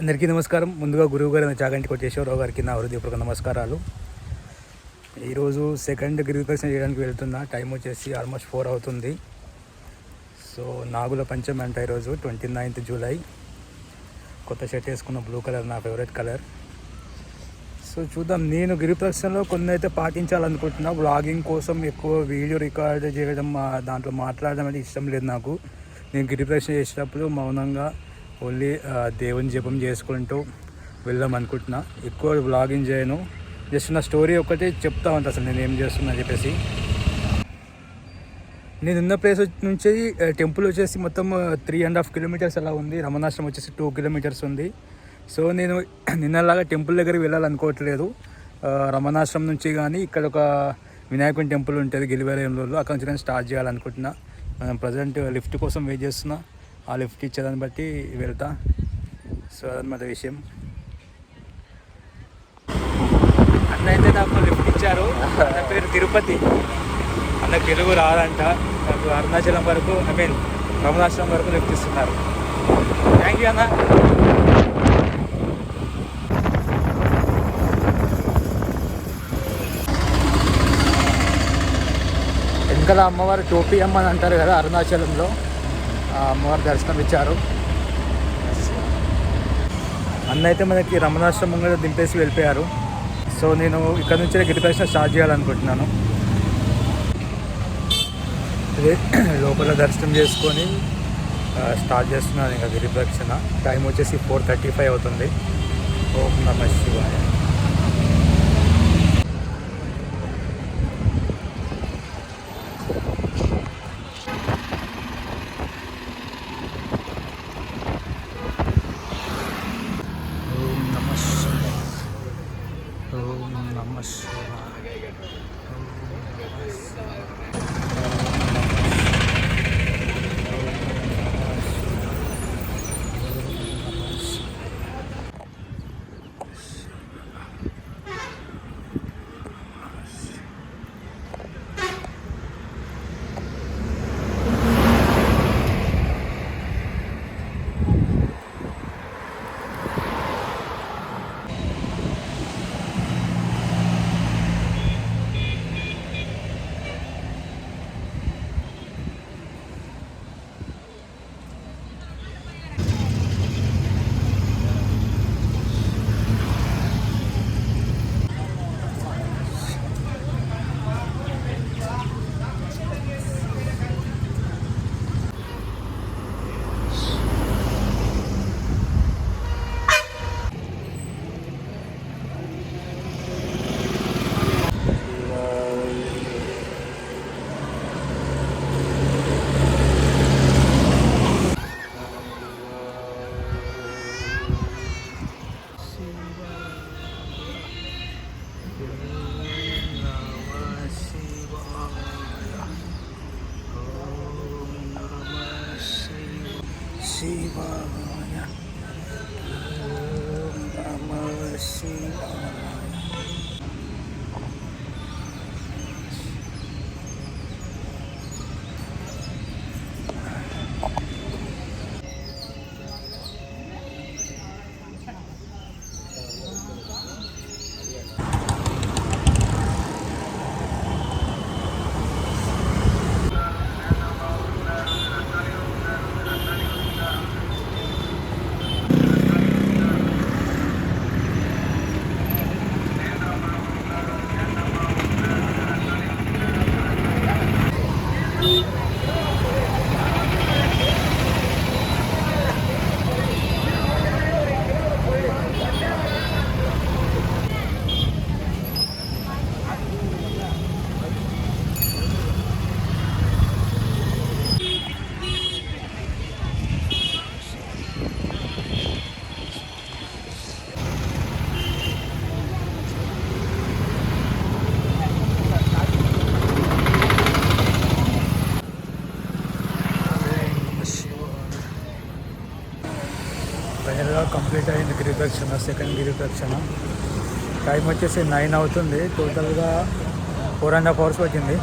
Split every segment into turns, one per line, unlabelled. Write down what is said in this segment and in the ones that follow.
అందరికీ నమస్కారం. ముందుగా గురువు గారు చాగంటి కోటేశ్వరరావు గారికి నా హృదయపూర్వక నమస్కారాలు. ఈరోజు సెకండ్ గిరిదర్శన చేయడానికి వెళ్తున్నా. టైం వచ్చేసి ఆల్మోస్ట్ ఫోర్ అవుతుంది. సో నాగుల పంచమి అంట ఈరోజు ట్వంటీ నైన్త్ జూలై కొత్త షర్ట్ వేసుకున్న బ్లూ కలర్ నా ఫేవరెట్ కలర్ సో చూద్దాం. నేను గిరి ప్రదక్షిణలో కొన్ని అయితే పాటించాలనుకుంటున్నా. బ్లాగింగ్ కోసం ఎక్కువ వీడియో రికార్డ్ చేయడం మా- దాంట్లో మాట్లాడడం అనేది ఇష్టం లేదు నాకు. నేను గిరి చేసేటప్పుడు మౌనంగా ఓన్లీ దేవుని జపం చేసుకుంటూ వెళ్దాం అనుకుంటున్నా. ఎక్కువ బ్లాగింగ్ చేయను. జస్ట్ నా స్టోరీ ఒక్కటే చెప్తా ఉంటా అసలు నేను ఏం చేస్తున్నా అని చెప్పేసి. నేను ఉన్న ప్లేస్ నుంచి టెంపుల్ వచ్చేసి మొత్తం త్రీ అండ్ హాఫ్ కిలోమీటర్స్ అలా ఉంది. రమణాశ్రమం వచ్చేసి టూ కిలోమీటర్స్ ఉంది. సో నేను నిన్నలాగా టెంపుల్ దగ్గరికి వెళ్ళాలనుకోవట్లేదు. రమణాశ్రమం నుంచి కానీ ఇక్కడ ఒక వినాయకుని టెంపుల్ ఉంటుంది గిలివేలంలో అక్కడ నుంచి నేను స్టార్ట్ చేయాలనుకుంటున్నా. మనం ప్రజెంట్ లిఫ్ట్ కోసం వెయిట్ చేస్తున్నా. ఆ లిఫ్ట్ ఇచ్చేదాన్ని బట్టి వెళ్తా. సో అదనమాట విషయం. అన్న అయితే నాకు లిఫ్ట్ ఇచ్చారు. నా పేరు తిరుపతి. అన్న తెలుగు రాదంట. నాకు అరుణాచలం వరకు ఐ మీన్ రమణాశ్రమం వరకు లిఫ్ట్ ఇస్తున్నారు. థ్యాంక్ యూ అన్న. వెనకాల అమ్మవారు టోపీ అమ్మ అని అంటారు కదా అరుణాచలంలో. అమ్మవారి దర్శనం ఇచ్చారు. అన్న అయితే మనకి రమణాశ్రమం కూడా దింపేసి వెళ్ళిపోయారు. సో నేను ఇక్కడ నుంచి గిరి ప్రదక్షిణ స్టార్ట్ చేయాలనుకుంటున్నాను. లోపల దర్శనం చేసుకొని స్టార్ట్ చేస్తున్నాను ఇంకా గిరి ప్రదక్షిణ టైం వచ్చేసి ఫోర్ థర్టీ ఫైవ్ అవుతుంది. ఓం నమ శివాయ. శివాయ ఓం నమ శివాయ ఫైనల్గా కంప్లీట్ అయింది గిరి సెకండ్ గిరి టైం వచ్చేసి నైన్ అవుతుంది. టోటల్గా ఫోర్ అండ్ హాఫ్ అవర్స్ వచ్చింది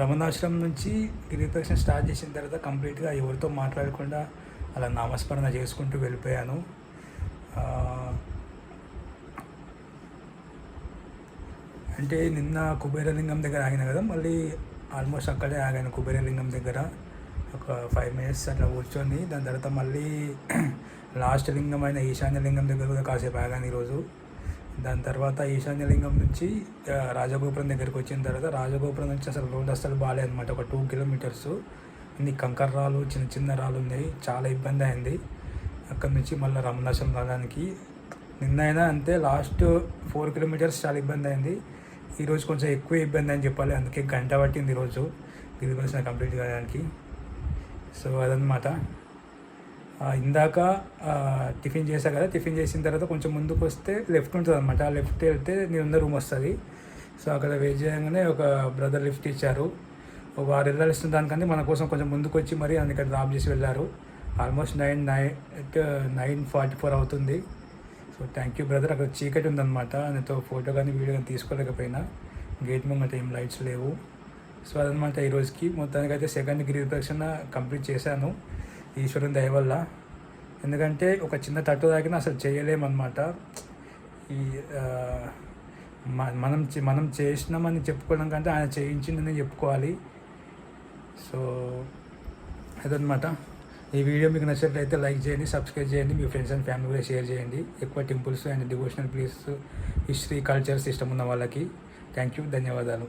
రమణాశ్రమం నుంచి గిరిప్రదక్షిణ స్టార్ట్ చేసిన తర్వాత కంప్లీట్గా ఎవరితో మాట్లాడకుండా అలా నామస్మరణ చేసుకుంటూ వెళ్ళిపోయాను. అంటే నిన్న కుబేరలింగం దగ్గర ఆగిన కదా మళ్ళీ ఆల్మోస్ట్ అక్కడే ఆగాను కుబేరలింగం దగ్గర. ఒక ఫైవ్ మినిట్స్ అట్లా కూర్చొని దాని తర్వాత మళ్ళీ లాస్ట్ లింగం అయిన ఈశాన్య లింగం దగ్గర కూడా కాసేపు ఆగాను ఈరోజు. దాని తర్వాత ఈశాన్య లింగం నుంచి రాజగోపురం దగ్గరికి వచ్చిన తర్వాత రాజగోపురం నుంచి అసలు రోడ్ అసలు బాగాలేదు అనమాట ఒక టూ కిలోమీటర్స్. ఇన్ని కంకర రాళ్ళు చిన్న చిన్న రాళ్ళు ఉన్నాయి. చాలా ఇబ్బంది అయింది. అక్కడ నుంచి మళ్ళీ రమణాశ్రం రావడానికి. నిన్న అయినా అంతే లాస్ట్ ఫోర్ కిలోమీటర్స్ చాలా ఇబ్బంది అయింది. ఈరోజు కొంచెం ఎక్కువ ఇబ్బంది అని చెప్పాలి. అందుకే గంట పట్టింది ఈరోజు. గిరిపరిచిన కంప్లీట్ కావడానికి. సో అదనమాట ఇందాక టిఫిన్ చేశా కదా టిఫిన్ చేసిన తర్వాత కొంచెం ముందుకు వస్తే లెఫ్ట్ ఉంటుంది అనమాట ఆ లెఫ్ట్ వెళ్తే నేను ఉన్న రూమ్ వస్తుంది. సో అక్కడ వెయిట్ చేయగానే ఒక బ్రదర్ లిఫ్ట్ ఇచ్చారు. వారు వెళ్ళాల్సిన దానికంటే మన కోసం కొంచెం ముందుకు వచ్చి మరి అందుకే డ్రాప్ చేసి వెళ్ళారు. Almost nine nine nine forty four అవుతుంది. సో థ్యాంక్ యూ బ్రదర్ అక్కడ చీకటి ఉందన్నమాట. నాతో ఫోటో కానీ వీడియో కానీ తీసుకోలేకపోయినా. గేట్ ముంగట ఏం లైట్స్ లేవు. సో అదనమాట ఈ రోజుకి. మొత్తానికి అయితే సెకండ్ గిరి ప్రదక్షిణ కంప్లీట్ చేశాను. ఈశ్వరుని దయ వల్ల. ఎందుకంటే ఒక చిన్న తట్టు తాకినా అసలు చేయలేమన్నమాట. ఈ మ- మనం మనం చేసినామని చెప్పుకోవడం కంటే ఆయన చేయించిందని చెప్పుకోవాలి. సో అదనమాట ఈ వీడియో మీకు నచ్చినట్లయితే లైక్ చేయండి సబ్స్క్రైబ్ చేయండి మీ ఫ్రెండ్స్ అండ్ ఫ్యామిలీ కూడా షేర్ చేయండి. ఎక్కువ temples and devotional place history culture system ఉన్న వాళ్ళకి. థ్యాంక్ యూ ధన్యవాదాలు.